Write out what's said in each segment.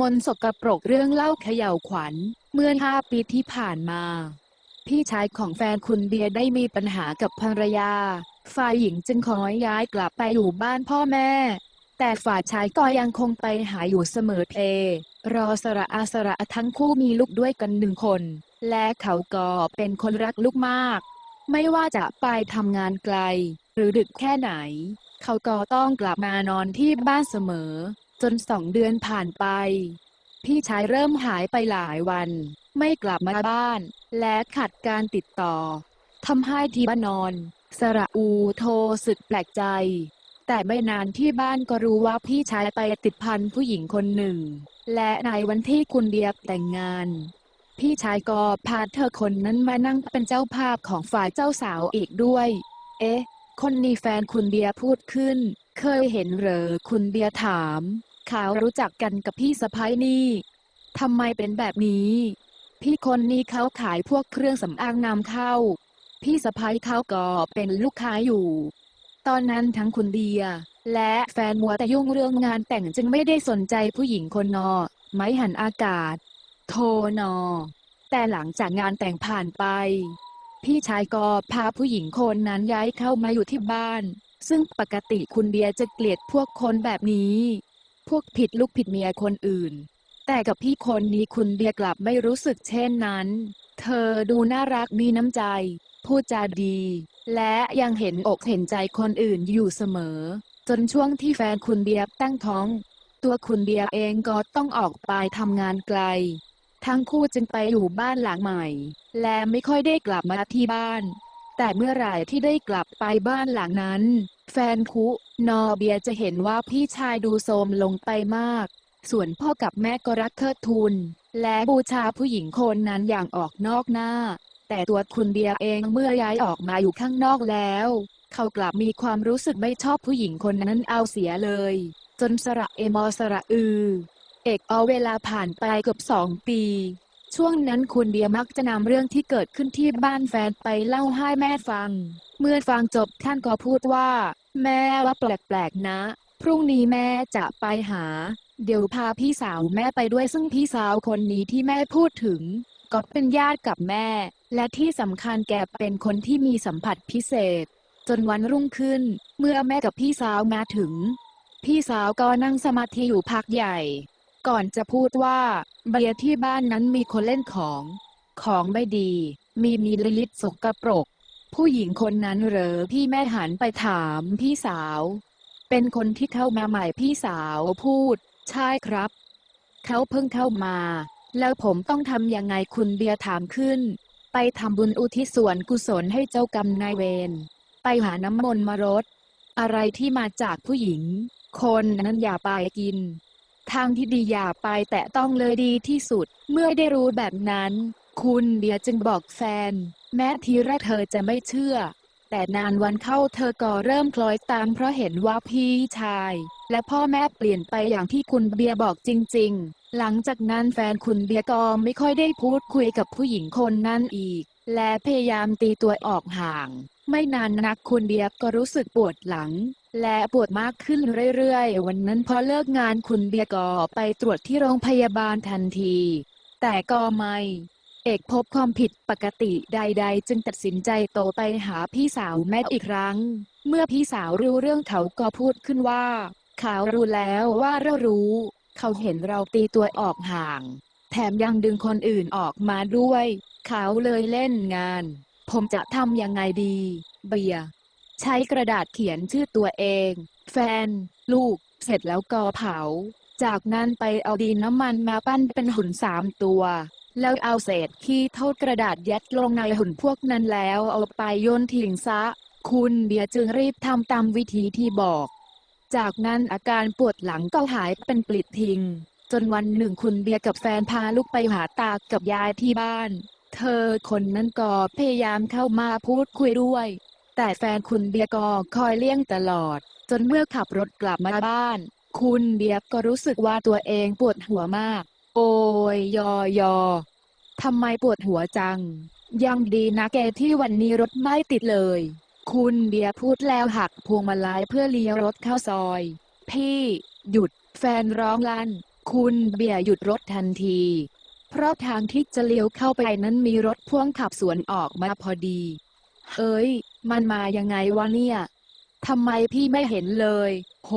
มนสกปรกเรื่องเล่าเขย่าวขวัญ เมื่อห้าปีที่ผ่านมา พี่ชายของแฟนคุณเบียร์ได้มีปัญหากับภรรยา ฝ่ายหญิงจึงขอย้ายกลับไปอยู่บ้านพ่อแม่ แต่ฝ่ายชายก็ยังคงไปหาอยู่เสมอเพลรอสระอาสระทั้งคู่มีลูกด้วยกันหนึ่งคน และเขาก็เป็นคนรักลูกมาก ไม่ว่าจะไปทำงานไกล หรือดึกแค่ไหน เขาก็ต้องกลับมานอนที่บ้านเสมอ จนสองเดือนผ่านไป พี่ชายเริ่มหายไปหลายวัน ไม่กลับมาบ้าน และขัดการติดต่อทำให้ทีบ้านนอน สระอูโทรสึกแปลกใจ แต่ไม่นานที่บ้านก็รู้ว่าพี่ชายไปติดพันผู้หญิงคนหนึ่ง และในวันที่คุณเดียบแต่งงาน พี่ชายก็พาเธอคนนั้นมานั่งเป็นเจ้าภาพของฝ่ายเจ้าสาวอีกด้วย เอ๊ะ คนนี้แฟนคุณเดียพูดขึ้น เคยเห็นเหรอคุณเดียถาม ขารู้จักกันกับพี่สะพ้ายนี่ทำไมเป็นแบบนี้ พี่คนนี้เขาขายพวกเครื่องสำอางนำเข้า พี่สะพ้ายเขาก็เป็นลูกค้าอยู่ ตอนนั้นทั้งคุณเดีย และแฟนมัวแต่ยุ่งเรื่องงานแต่งจึงไม่ได้สนใจผู้หญิงคนนอ ไม้หันอากาศ โทนอ แต่หลังจากงานแต่งผ่านไป พี่ชายก็พาผู้หญิงคนนั้นย้ายเข้ามาอยู่ที่บ้าน ซึ่งปกติคุณเดียจะเกลียดพวกคนแบบนี้ พวกผิดลูกผิดเมียคนอื่น แต่กับพี่คนนี้คุณเดียกลับไม่รู้สึกเช่นนั้น เธอดูน่ารักมีน้ำใจ พูดจาดี และยังเห็นอกเห็นใจคนอื่นอยู่เสมอ จนช่วงที่แฟนคุณเบียร์ตั้งท้อง ตัวคุณเบียร์เองก็ต้องออกไปทำงานไกล ทั้งคู่จึงไปอยู่บ้านหลังใหม่ และไม่ค่อยได้กลับมาที่บ้าน แต่เมื่อไหร่ที่ได้กลับไปบ้านหลังนั้น แฟนคุนอเบียจะเห็นว่าพี่ชายดูโทรมลงไปมาก ส่วนพ่อกับแม่ก็รักเทิดทูน และบูชาผู้หญิงคนนั้นอย่างออกนอกหน้า แต่ตัวคุณเบียเองเมื่อย้ายออกมาอยู่ข้างนอกแล้ว เขากลับมีความรู้สึกไม่ชอบผู้หญิงคนนั้นเอาเสียเลย จนสระเอมอสระอือ เอกเอาเวลาผ่านไปเกือบสองปี ช่วงนั้นคุณเบียมักจะนำเรื่องที่เกิดขึ้นที่บ้านแฟนไปเล่าให้แม่ฟัง เมื่อฟังจบท่านก็พูดว่า แม่ว่าแปลกๆนะ พรุ่งนี้แม่จะไปหา เดี๋ยวพาพี่สาวแม่ไปด้วยซึ่งพี่สาวคนนี้ที่แม่พูดถึง ก็เป็นญาติกับแม่ และที่สำคัญแกเป็นคนที่มีสัมผัสพิเศษ จนวันรุ่งขึ้น เมื่อแม่กับพี่สาวมาถึง พี่สาวก็นั่งสมาธิอยู่พักใหญ่ ก่อนจะพูดว่า เบียร์ที่บ้านนั้นมีคนเล่นของ ของไม่ดี มีมีลิลิตสกปรก ผู้หญิงคนนั้นเหรอพี่แม่หันไปถามพี่สาว เป็นคนที่เข้ามาใหม่พี่สาวพูด ใช่ครับ เขาเพิ่งเข้ามา แล้วผมต้องทำยังไงคุณเบียร์ถามขึ้น ไปทำบุญอุทิศส่วนกุศลให้เจ้ากรรมนายเวรไปหาน้ำมนต์มารดอะไรที่มาจากผู้หญิง คนนั้นอย่าไปกิน ทางที่ดีอย่าไปแตะต้องเลยดีที่สุด เมื่อได้รู้แบบนั้น คุณเบียจึงบอกแฟน แม้ทีแรกเธอจะไม่เชื่อ แต่นานวันเข้าเธอก็เริ่มคล้อยตามเพราะเห็นว่าพี่ชาย และพ่อแม่เปลี่ยนไปอย่างที่คุณเบียบอกจริง ๆ หลังจากนั้นแฟนคุณเบียก็ไม่ค่อยได้พูดคุยกับผู้หญิงคนนั้นอีก และพยายามตีตัวออกห่าง ไม่นานนักคุณเบียก็รู้สึกปวดหลัง และปวดมากขึ้นเรื่อยๆ วันนั้นพอเลิกงานคุณเบียร์ก็ไปตรวจที่โรงพยาบาลทันที แต่ก็ไม่เอกพบความผิดปกติใด ๆ จึงตัดสินใจโตไปหาพี่สาวแม่อีกครั้ง เมื่อพี่สาวรู้เรื่องเขาก็พูดขึ้นว่า เขารู้แล้วว่าเรารู้ เขาเห็นเราตีตัวออกห่าง แถมยังดึงคนอื่นออกมาด้วย เขาเลยเล่นงาน ผมจะทำยังไงดี เบียร์ ใช้กระดาษเขียนชื่อตัวเอง แฟน ลูก เสร็จแล้วก็เผา จากนั้นไปเอาดินน้ำมันมาปั้นเป็นหุ่นสามตัว แล้วเอาเศษขี้เท่ากระดาษยัดลงในหุ่นพวกนั้นแล้วเอาไปโยนทิ้งซะ คุณเบียจึงรีบทำตามวิธีที่บอก จากนั้นอาการปวดหลังก็หายเป็นปลิดทิ้งจนวันหนึ่งคุณเบียร์กับแฟนพาลูกไปหาตากับยายที่บ้าน เธอคนนั้นก็พยายามเข้ามาพูดคุยด้วย แต่แฟนคุณเบียร์ก็คอยเลี่ยงตลอด จนเมื่อขับรถกลับมาบ้าน คุณเบียร์ก็รู้สึกว่าตัวเองปวดหัวมาก โอ้ยยอยอทำไมปวดหัวจัง ยังดีนะแกที่วันนี้รถไม่ติดเลย คุณเบียร์พูดแล้วหักพวงมาลัยเพื่อเลี้ยวรถเข้าซอย พี่หยุดแฟนร้องลั่น คุณเบียร์หยุดรถทันที เพราะทางที่จะเลี้ยวเข้าไปนั้นมีรถพ่วงขับสวนออกมาพอดี เอ้ย มันมายังไงวะเนี่ยทำไมพี่ไม่เห็นเลย โห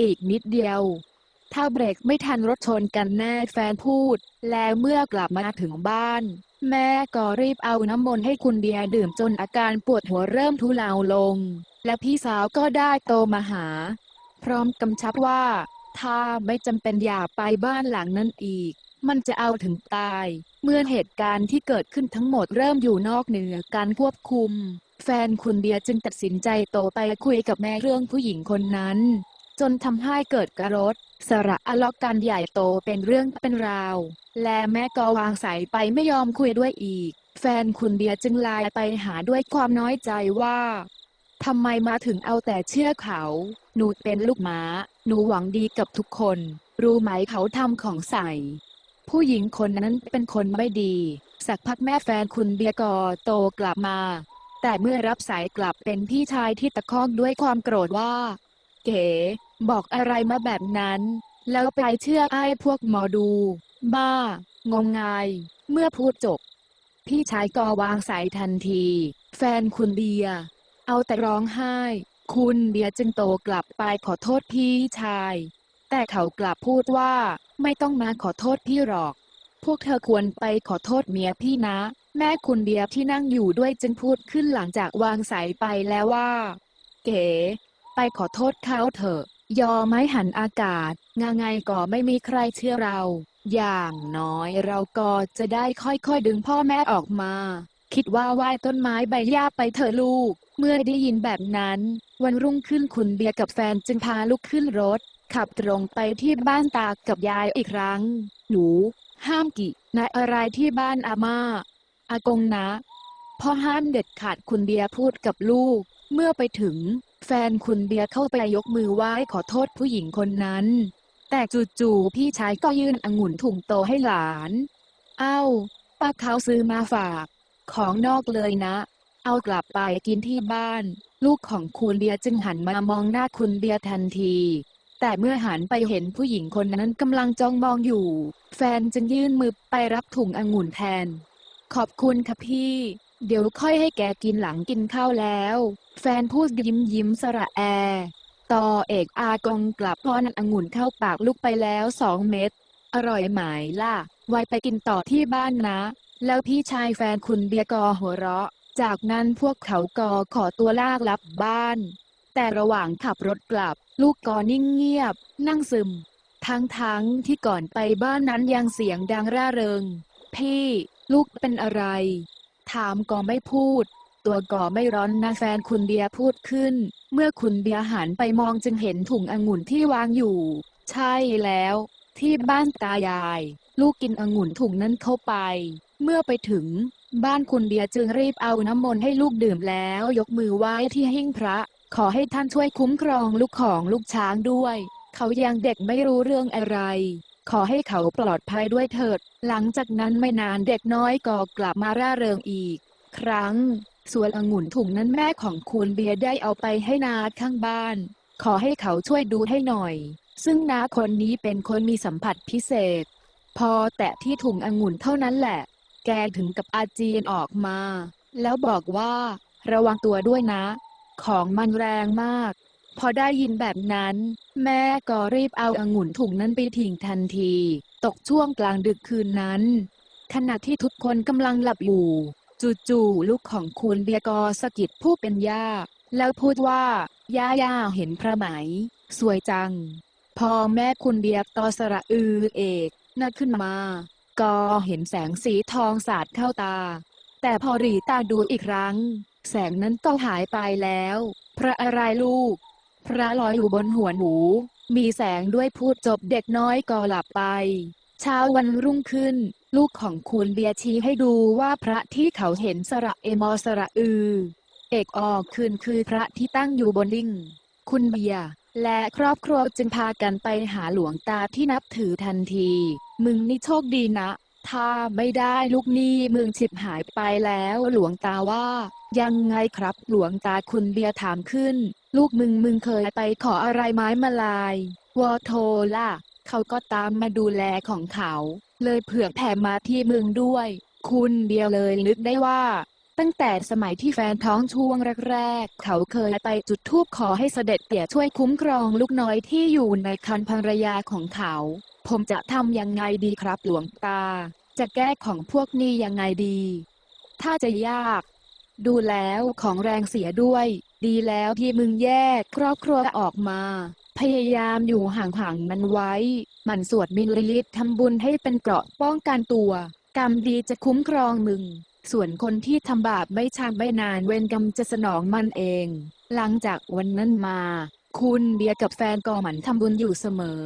อีกนิดเดียว ถ้าเบรกไม่ทันรถชนกันแน่แฟนพูด แล้วเมื่อกลับมาถึงบ้าน แม่ก็รีบเอาน้ำมนต์ให้คุณเดียดื่มจนอาการปวดหัวเริ่มทุเลาลง และพี่สาวก็ได้โตมาหา พร้อมกำชับว่า ถ้าไม่จำเป็นอย่าไปบ้านหลังนั้นอีก มันจะเอาถึงตาย เมื่อเหตุการณ์ที่เกิดขึ้นทั้งหมดเริ่มอยู่นอกเหนือการควบคุม แฟนคุณเดียจึงตัดสินใจโตไปคุยกับแม่เรื่องผู้หญิงคนนั้น จนทำให้เกิดกระรถสระอะลาะกันใหญ่โตเป็นเรื่องเป็นราว และแม่ก็วางสายไปไม่ยอมคุยด้วยอีก แฟนคุณเดียจึงไลน์ไปหาด้วยความน้อยใจว่าทำไมมาถึงเอาแต่เชื่อเขา หนูเป็นลูกม้าหนูหวังดีกับทุกคน รู้ไหมเขาทำของใส่ ผู้หญิงคนนั้นเป็นคนไม่ดี สักพักแม่แฟนคุณเบียร์ก็โตกลับมา แต่เมื่อรับสายกลับเป็นพี่ชายที่ตะคอกด้วยความโกรธว่า เก๋ บอกอะไรมาแบบนั้น แล้วไปเชื่อไอ้พวกหมอดู บ้า งมงาย เมื่อพูดจบ พี่ชายก็วางสายทันที แฟนคุณเบียร์เอาแต่ร้องไห้ คุณเบียร์จึงโตกลับไปขอโทษพี่ชาย แต่เขากลับพูดว่า ไม่ต้องมาขอโทษพี่หรอก พวกเธอควรไปขอโทษเมียพี่นะ แม่คุณเบียที่นั่งอยู่ด้วยจึงพูดขึ้นหลังจากวางสายไปแล้วว่า เก๋ ไปขอโทษเขาเถอะ ยอไม่หันอากาศงาไงก็ไม่มีใครเชื่อเรา อย่างน้อยเราก็จะได้ค่อยๆดึงพ่อแม่ออกมา คิดว่าไหว้ต้นไม้ใบหญ้าไปเถอะลูก เมื่อได้ยินแบบนั้น วันรุ่งขึ้นคุณเบียร์กับแฟนจึงพาลูกขึ้นรถ ขับตรงไปที่บ้านตากับยายอีกครั้ง หนู ห้ามกินะอะไรที่บ้านอาม่า อากงนะพ่อห้ามเด็ดขาดคุณเบียพูดกับลูก เมื่อไปถึง แฟนคุณเบียเข้าไปยกมือไหว้ขอโทษผู้หญิงคนนั้น แต่จู่ๆพี่ชายก็ยื่นองุ่นถุงโตให้หลาน เอ้าป้าเขาซื้อมาฝาก ของนอกเลยนะ เอากลับไปกินที่บ้าน ลูกของคุณเบียจึงหันมามองหน้าคุณเบียทันที แต่เมื่อหันไปเห็นผู้หญิงคนนั้นกำลังจ้องมองอยู่ แฟนจึงยื่นมือไปรับถุงองุ่นแทน ขอบคุณค่ะพี่ เดี๋ยวค่อยให้แกกินหลังกินข้าวแล้ว แฟนพูดยิ้มยิ้มสระแอ ต่อเอกอากงกลับป้อนองุ่นเข้าปากลูกไปแล้วสองเม็ด อร่อยไหมล่ะ ไว้ไปกินต่อที่บ้านนะ แล้วพี่ชายแฟนคุณเบียกอหัวเราะ จากนั้นพวกเขากอขอตัวลากลับบ้าน แต่ระหว่างขับรถกลับ ลูกกอนิ่งเงียบ นั่งซึม ทั้งๆที่ก่อนไปบ้านนั้นยังเสียงดังร่าเริง พี่ ลูกเป็นอะไร ถามก็ไม่พูด ตัวก่อไม่ร้อนนะแฟนคุณเบียร์พูดขึ้น เมื่อคุณเบียร์หันไปมองจึงเห็นถุงองุ่นที่วางอยู่ ใช่แล้ว ที่บ้านตายาย ลูกกินองุ่นถุงนั้นเข้าไป เมื่อไปถึงบ้านคุณเบียร์จึงรีบเอาน้ำมนต์ให้ลูกดื่มแล้วยกมือไหว้ที่หิ้งพระ ขอให้ท่านช่วยคุ้มครองลูกของลูกช้างด้วย เขายังเด็กไม่รู้เรื่องอะไร ขอให้เขาปลอดภัยด้วยเถิด หลังจากนั้นไม่นานเด็กน้อยก็กลับมาร่าเริงอีก ครั้ง ส่วนองุ่นถุงนั้นแม่ของคุณเบียร์ได้เอาไปให้นาข้างบ้าน ขอให้เขาช่วยดูให้หน่อย ซึ่งนาคนนี้เป็นคนมีสัมผัสพิเศษ พอแตะที่ถุงองุ่นเท่านั้นแหละ แกถึงกับอาเจียนออกมา แล้วบอกว่า ระวังตัวด้วยนะ ของมันแรงมาก พอได้ยินแบบนั้น แม่ก็รีบเอาองุ่นถุงนั้นไปทิ้งทันที ตกช่วงกลางดึกคืนนั้น ขณะที่ทุกคนกำลังหลับอยู่จู่ๆลูกของคุณเบียกอสกิดผู้เป็นย่า แล้วพูดว่า ย่าย่าเห็นพระไหม สวยจัง พอแม่คุณเบียร์ตอสระอือเอกนัดขึ้นมา ก็เห็นแสงสีทองสาดเข้าตา แต่พอรีตาดูอีกครั้ง แสงนั้นก็หายไปแล้ว พระอะไรลูก พระลอยอยู่บนหัวหนู มีแสงด้วยพูดจบเด็กน้อยก็หลับไป เช้าวันรุ่งขึ้น ลูกของคุณเบียชี้ให้ดูว่าพระที่เขาเห็นสระเอมอสระอือ เอกออกคืนคือพระที่ตั้งอยู่บนลิงคุณเบียและครอบครัวจึงพากันไปหาหลวงตาที่นับถือทันที มึงนี่โชคดีนะ ถ้าไม่ได้ลูกหนี้มึงฉิบหายไปแล้วหลวงตาว่า ยังไงครับหลวงตาคุณเบียร์ถามขึ้น ลูกมึงมึงเคยไปขออะไรไม้มาลายวอโทล่ะ เขาก็ตามมาดูแลของเขา เลยเผื่อแผ่มาที่มึงด้วย คุณเดียวเลยนึกได้ว่า ตั้งแต่สมัยที่แฟนท้องช่วงแรกๆ เขาเคยไปจุดธูปขอให้เสด็จเตี่ยช่วยคุ้มครองลูกน้อยที่อยู่ในคันภรรยาของเขา ผมจะทำยังไงดีครับหลวงตา จะแก้ของพวกนี้ยังไงดี ถ้าจะยาก ดูแล้วของแรงเสียด้วย ดีแล้วที่มึงแยกครอบครัวออกมา พยายามอยู่ห่างๆมันไว้ มันสวดมิลลิลิตรทำบุญให้เป็นเกราะป้องกันตัว กรรมดีจะคุ้มครองมึง ส่วนคนที่ทำบาปไม่ช้าไม่นานเวรกรรมจะสนองมันเอง หลังจากวันนั้นมา คุณเบียร์กับแฟนก็หมั่นทำบุญอยู่เสมอ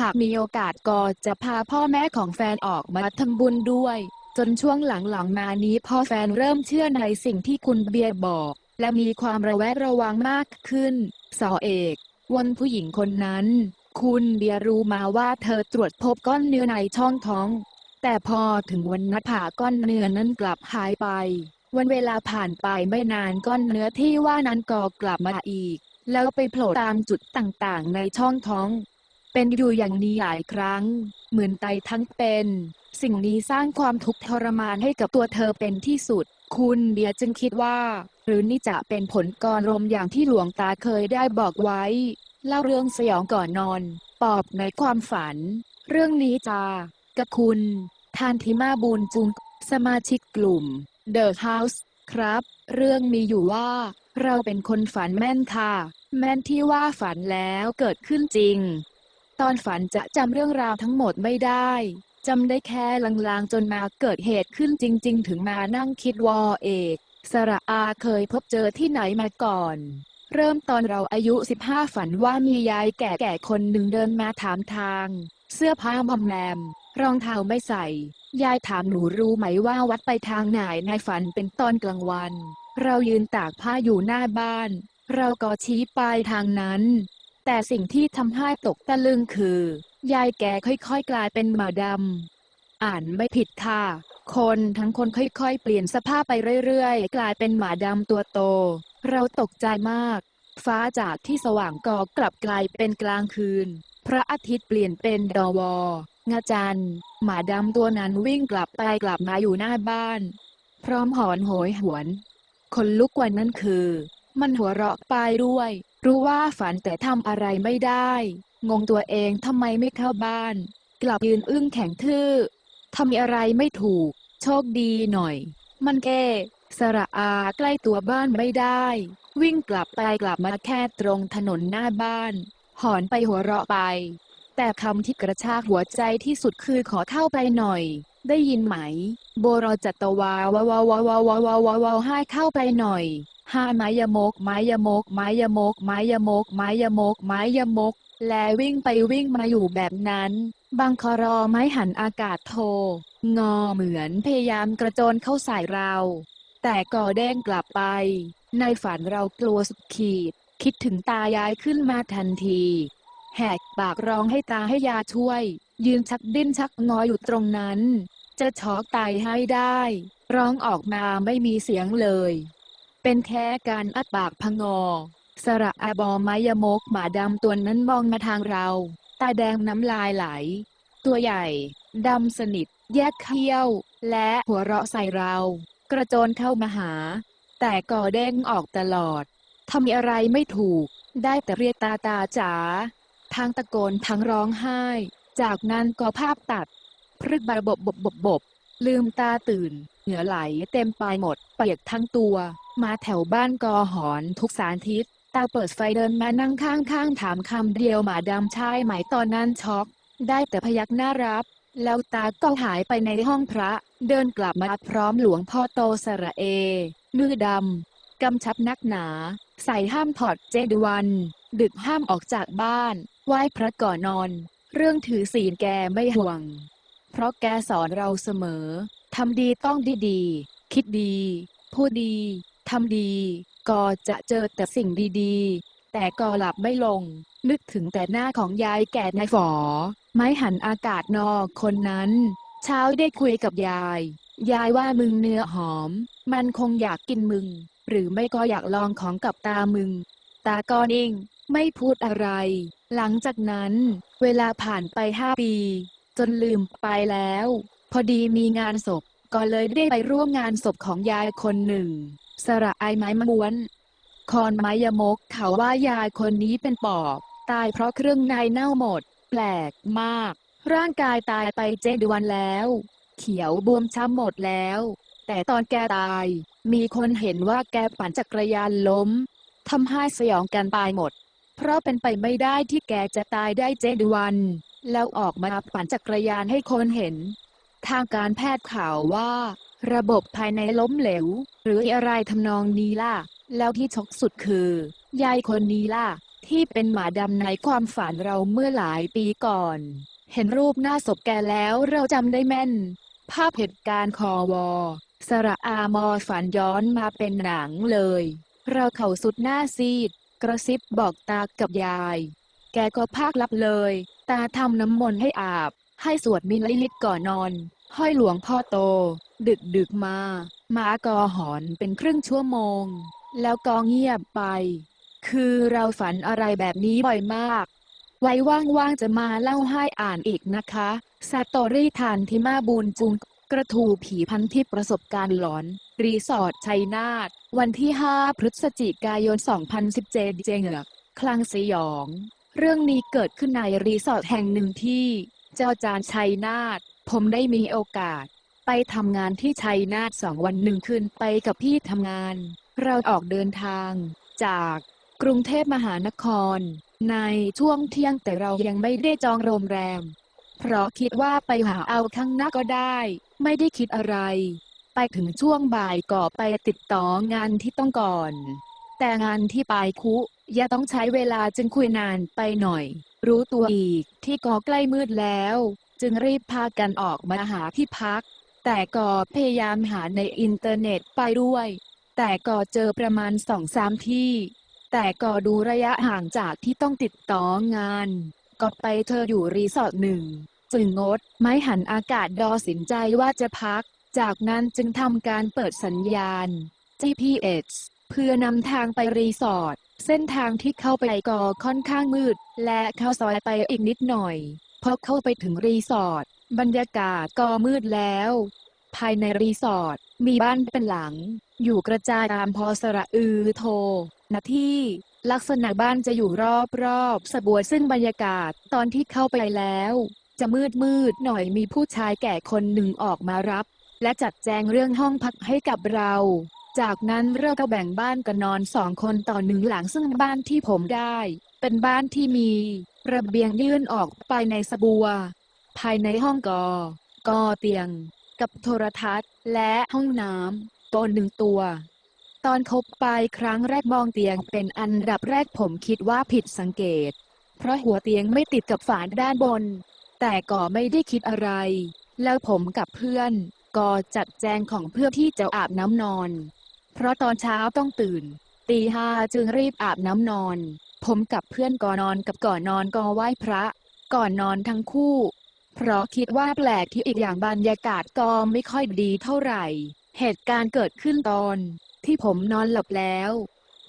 หากมีโอกาสก็จะพาพ่อแม่ของแฟนออกมาทำบุญด้วย จนช่วงหลังๆมานี้พ่อแฟนเริ่มเชื่อในสิ่งที่คุณเบียร์บอก และมีความระแวดระวังมากขึ้น สอเอก วันผู้หญิงคนนั้น คุณเบียร์รู้มาว่าเธอตรวจพบก้อนเนื้อในช่องท้อง แต่พอถึงวันนัดผ่าก้อนเนื้อนั้นกลับหายไป วันเวลาผ่านไปไม่นานก้อนเนื้อที่ว่านั้นก็กลับมาอีก แล้วไปโผล่ตามจุดต่างๆ ในช่องท้อง เป็นอยู่อย่างนี้หลายครั้ง เหมือนไตทั้งเป็น สิ่งนี้สร้างความทุกข์ทรมานให้กับตัวเธอเป็นที่สุด คุณเบียร์จึงคิดว่า หรือนี่จะเป็นผลกรรมอย่างที่หลวงตาเคยได้บอกไว้ เล่าเรื่องสยองก่อนนอน ปอบในความฝัน เรื่องนี้จากับคุณ ทานทิมาบูนจุงสมาชิกกลุ่ม The House ครับ เรื่องมีอยู่ว่า เราเป็นคนฝันแม่นค่ะ แม่นที่ว่าฝันแล้วเกิดขึ้นจริง ตอนฝันจะจำเรื่องราวทั้งหมดไม่ได้จำได้แค่ลางๆจนมาเกิดเหตุขึ้นจริง ๆ ถึงมานั่งคิดวอเอกสระอาเคยพบเจอที่ไหนมาก่อน เริ่มตอนเราอายุ 15 ฝันว่ามียายแก่ๆคนหนึ่งเดินมาถามทาง เสื้อผ้ามอมแมมรองเท้าไม่ใส่ ยายถามหนูรู้ไหมว่าวัดไปทางไหนในฝันเป็นตอนกลางวัน เรายืนตากผ้าอยู่หน้าบ้าน เราก็ชี้ไปทางนั้น แต่สิ่งที่ทำให้ตกตะลึงคือ ยายแกค่อยๆกลายเป็นหมาดำ อ่านไม่ผิดค่ะ คนทั้งคนค่อยๆ เปลี่ยนสภาพไปเรื่อยๆ กลายเป็นหมาดำตัวโต เราตกใจมาก ฟ้าจากที่สว่างก็กลับกลายเป็นกลางคืน พระอาทิตย์เปลี่ยนเป็นดอวองาจันหมาดำตัวนั้นวิ่งกลับไปกลับมาอยู่หน้าบ้าน พร้อมหอนโหยหวน คนลุกกว่านั้นคือ มันหัวเราะไปด้วย รู้ว่าฝันแต่ทำอะไรไม่ได้ งงตัวเองทำไมไม่เข้าบ้าน กลับยืนอึ้งแข็งทื่อทำอะไรไม่ถูก โชคดีหน่อย มันแก้สระอาใกล้ตัวบ้านไม่ได้ วิ่งกลับไปกลับมาแค่ตรงถนนหน้าบ้าน หอนไปหัวเราะไป แต่คำที่กระชากหัวใจที่สุดคือขอเข้าไปหน่อย ได้ยินไหม โบรอจัตวาวาวาวาวาวาวาวาวาวให้เข้าไปหน่อย ห้าไม้ยมก ไม้ยมก ไม้ยมก ไม้ยมก ไม้ยมก ไม้ยมก และวิ่งไปวิ่งมาอยู่แบบนั้น บางคอรอไม้หันอากาศโท งอเหมือนพยายามกระโจนเข้าใส่เรา แต่ก็เด้งกลับไป ในฝันเรากลัวสุดขีด คิดถึงตายายขึ้นมาทันที แหกปากร้องให้ตาให้ยาช่วย ยืนชักดิ้นชักงออยู่ตรงนั้น จะช็อกตายให้ได้ ร้องออกมาไม่มีเสียงเลย เป็นแค่การอัดปากพงอ สระอาบอไมยมกหมาดำตัวนั้นมองมาทางเรา ตาแดงน้ำลายไหล ตัวใหญ่ ดำสนิท แยกเขี้ยว และหัวเราะใส่เรา กระโจนเข้ามาหา แต่ก่อเด้งออกตลอดทำอะไรไม่ถูก ได้แต่เรียกตาตาจ๋าทางตะโกนทางร้องไห้ จากนั้นก็ภาพตัด พรึกบระบบบบบบลืมตาตื่น เหงื่อไหลเต็มปลายหมดเปียกทั้งตัว มาแถวบ้านกอหอนทุกสารทิศตาเปิดไฟเดินมานั่งข้างๆถามคำเดียวหมาดำช่ไหมตอนนั้นช็อก ได้แต่พยักหน้ารับ แล้วตาก็หายไปในห้องพระ เดินกลับมาพร้อมหลวงพ่อโตสระเอ มือดำกำชับนักหนา ใส่ห้ามถอดเจดวัน ดึกห้ามออกจากบ้าน ไหว้พระก่อนนอน เรื่องถือศีลแกไม่ห่วง เพราะแกสอนเราเสมอทำดีต้องดีดีคิดดี พูดดี ทำดี ก็จะเจอแต่สิ่งดีๆ แต่ก็หลับไม่ลง นึกถึงแต่หน้าของยายแก่ในฝอ ไม้หันอากาศนอกคนนั้น เช้าได้คุยกับยาย ยายว่ามึงเนื้อหอม มันคงอยากกินมึง หรือไม่ก็อยากลองของกับตามึง ตาก็นิ่ง ไม่พูดอะไร หลังจากนั้น เวลาผ่านไปห้าปี จนลืมไปแล้ว พอดีมีงานศพก็เลยได้ไปร่วมงานศพของยายคนหนึ่ง สระไอไม้ม้วน คอนไม้ยมกเขาว่ายายคนนี้เป็นปอบ ตายเพราะเครื่องในเน่าหมด แปลกมาก ร่างกายตายไปเจ็ดวันแล้ว เขียวบวมช้ำหมดแล้ว แต่ตอนแกตาย มีคนเห็นว่าแกปั่นจักรยานล้มทำให้สยองกันตายหมด เพราะเป็นไปไม่ได้ที่แกจะตายได้เจ็ดวัน แล้วออกมาปั่นจักรยานให้คนเห็น ทางการแพทย์ข่าวว่า ระบบภายในล้มเหลว หรืออะไรทำนองนี้ล่ะ แล้วที่ชกสุดคือ ยายคนนี้ล่ะ ที่เป็นหมาดำในความฝันเราเมื่อหลายปีก่อน เห็นรูปหน้าศพแกแล้วเราจำได้แม่น ภาพเหตุการณ์คอวอสระอามอฝันย้อนมาเป็นหนังเลย เราเข่าสุดหน้าซีด กระซิบบอกตากับยาย แกก็พากลับเลย ตาทำน้ำมนต์ให้อาบ ให้สวดมิลลิลิตก่อนนอน ห้อยหลวงพ่อโต ดึกดึกมาหมากอหอนเป็นครึ่งชั่วโมง แล้วก็เงียบไป คือเราฝันอะไรแบบนี้บ่อยมาก ไว้ว่างๆจะมาเล่าให้อ่านอีกนะคะสตอรี่ทานที่มาบูนจุงกระทูผีพันทิปประสบการณ์หลอน รีสอร์ทชัยนาท วันที่ 5 พฤศจิกายน 2017 เจเหงือกคลังสยอง เรื่องนี้เกิดขึ้นในรีสอร์ทแห่งหนึ่งที่ เจ้าจานชัยนาท ผมได้มีโอกาส ไปทำงานที่ชัยนาทสองวันหนึ่งคืนไปกับพี่ทำงาน เราออกเดินทาง จากกรุงเทพมหานคร ในช่วงเที่ยงแต่เรายังไม่ได้จองโรงแรม เพราะคิดว่าไปหาเอาข้างหน้าก็ได้ ไม่ได้คิดอะไร ไปถึงช่วงบ่ายก็ไปติดต่องานที่ต้องก่อน แต่งานที่ปลายคุยังต้องใช้เวลาจึงคุยนานไปหน่อย รู้ตัวอีกที่ก็ใกล้มืดแล้ว จึงรีบพากันออกมาหาที่พัก แต่ก็พยายามหาในอินเทอร์เน็ตไปด้วย แต่ก็เจอประมาณสองสามที่ แต่ก็ดูระยะห่างจากที่ต้องติดต่องาน ก็ไปเธออยู่รีสอร์ทหนึ่งจึงงดไม่หันอากาศดอสินใจว่าจะพัก จากนั้นจึงทำการเปิดสัญญาณ GPS เพื่อนำทางไปรีสอร์ทเส้นทางที่เข้าไปก็ค่อนข้างมืด และเข้าซอยไปอีกนิดหน่อยพอเข้าไปถึงรีสอร์ทบรรยากาศก็มืดแล้ว ภายในรีสอร์ทมีบ้านเป็นหลัง อยู่กระจายตามพอสระอือโทนะที่ลักษณะบ้านจะอยู่รอบๆสบัวซึ่งบรรยากาศตอนที่เข้าไปแล้ว จะมืดมืดหน่อยมีผู้ชายแก่คนหนึ่งออกมารับ และจัดแจงเรื่องห้องพักให้กับเรา จากนั้นเราก็แบ่งบ้านกันนอนสองคนต่อหนึ่งหลังซึ่งบ้านที่ผมได้ เป็นบ้านที่มีระเบียงยื่นออกไปในสบัว ภายในห้องกอ กอเตียง กับโทรทัศน์และห้องน้ำตัวหนึ่งตัว ตอนคบไปครั้งแรกมองเตียงเป็นอันดับแรกผมคิดว่าผิดสังเกต เพราะหัวเตียงไม่ติดกับฝาด้านบน แต่ก็ไม่ได้คิดอะไร แล้วผมกับเพื่อนก็จัดแจงของเพื่อที่จะอาบน้ำนอน เพราะตอนเช้าต้องตื่น ตีห้าจึงรีบอาบน้ำนอน ผมกับเพื่อนก่อนนอนกับก่อนนอนก็ไหว้พระ ก่อนนอนทั้งคู่ เพราะคิดว่าแปลกที่อีกอย่างบรรยากาศก็ไม่ค่อยดีเท่าไหร่ เหตุการณ์เกิดขึ้นตอนที่ผมนอนหลับแล้ว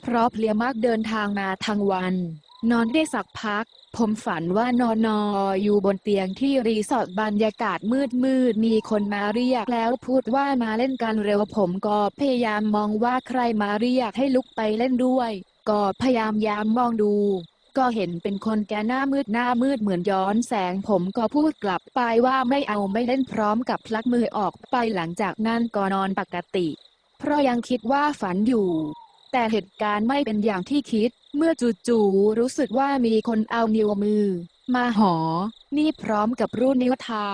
เพราะเพลียมากเดินทางมาทางวัน นอนได้สักพัก ผมฝันว่านอนนออยู่บนเตียงที่รีสอร์ทบรรยากาศมืดมืดมีคนมาเรียกแล้วพูดว่ามาเล่นกันเร็วผมก็พยายามมองว่าใครมาเรียกให้ลุกไปเล่นด้วย ก็พยายามยามมองดู ก็เห็นเป็นคนแกหน้ามืดหน้ามืดเหมือนย้อนแสงผมก็พูดกลับไปว่าไม่เอาไม่เล่นพร้อมกับพลักมือออกไปหลังจากนั้นก็นอนปกติ เพราะยังคิดว่าฝันอยู่ แต่เหตุการณ์ไม่เป็นอย่างที่คิด เมื่อจู่ๆรู้สึกว่ามีคนเอานิ้วมือ มาหอ นี่พร้อมกับรูดนิ้วเท้า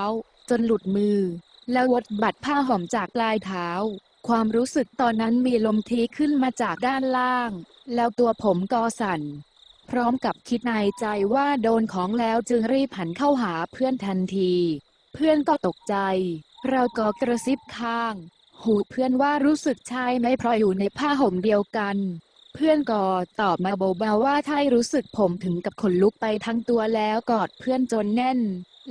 จนหลุดมือ แล้ววดบัตรผ้าห่มจากปลายเท้าความรู้สึกตอนนั้นมีลมทีขึ้นมาจากด้านล่าง แล้วตัวผมก็สั่น พร้อมกับคิดในใจว่าโดนของแล้วจึงรีบหันเข้าหาเพื่อนทันที เพื่อนก็ตกใจ เราก็กระซิบข้าง หูเพื่อนว่ารู้สึกใช่ไหมเพราะอยู่ในผ้าห่มเดียวกัน เพื่อนก็ตอบมาเบาๆว่าถ้ารู้สึกผมถึงกับขนลุกไปทั้งตัวแล้วกอดเพื่อนจนแน่น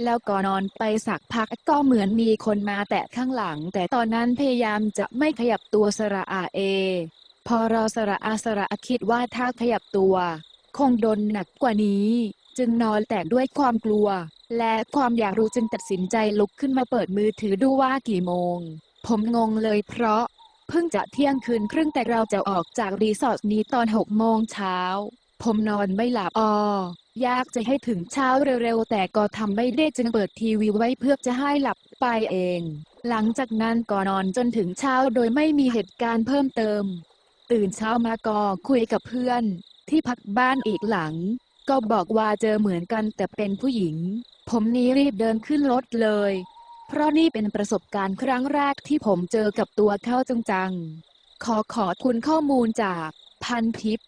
แล้วก็นอนไปสักพักก็เหมือนมีคนมาแตะข้างหลัง แต่ตอนนั้นพยายามจะไม่ขยับตัวสระอาเอ พอเราสระอาสระอาคิดว่าถ้าขยับตัว คงโดนหนักกว่านี้ จึงนอนแตกด้วยความกลัว และความอยากรู้จึงตัดสินใจลุกขึ้นมาเปิดมือถือดูว่ากี่โมง ผมงงเลยเพราะ เพิ่งจะเที่ยงคืนครึ่งแต่เราจะออกจากรีสอร์ทนี้ตอนหกโมงเช้า ผมนอนไม่หลับออยากจะให้ถึงเช้าเร็วๆ แต่ก็ทำไม่ได้จึงเปิดทีวีไว้เพื่อจะให้หลับไปเอง หลังจากนั้นก็นอนจนถึงเช้าโดยไม่มีเหตุการณ์เพิ่มเติม ตื่นเช้ามาก็คุยกับเพื่อน ที่พักบ้านอีกหลัง ก็บอกว่าเจอเหมือนกันแต่เป็นผู้หญิง ผมนี้รีบเดินขึ้นรถเลย เพราะนี่เป็นประสบการณ์ครั้งแรกที่ผมเจอกับตัวเข้าจังๆ ขอขอบคุณข้อมูลจากพันทิป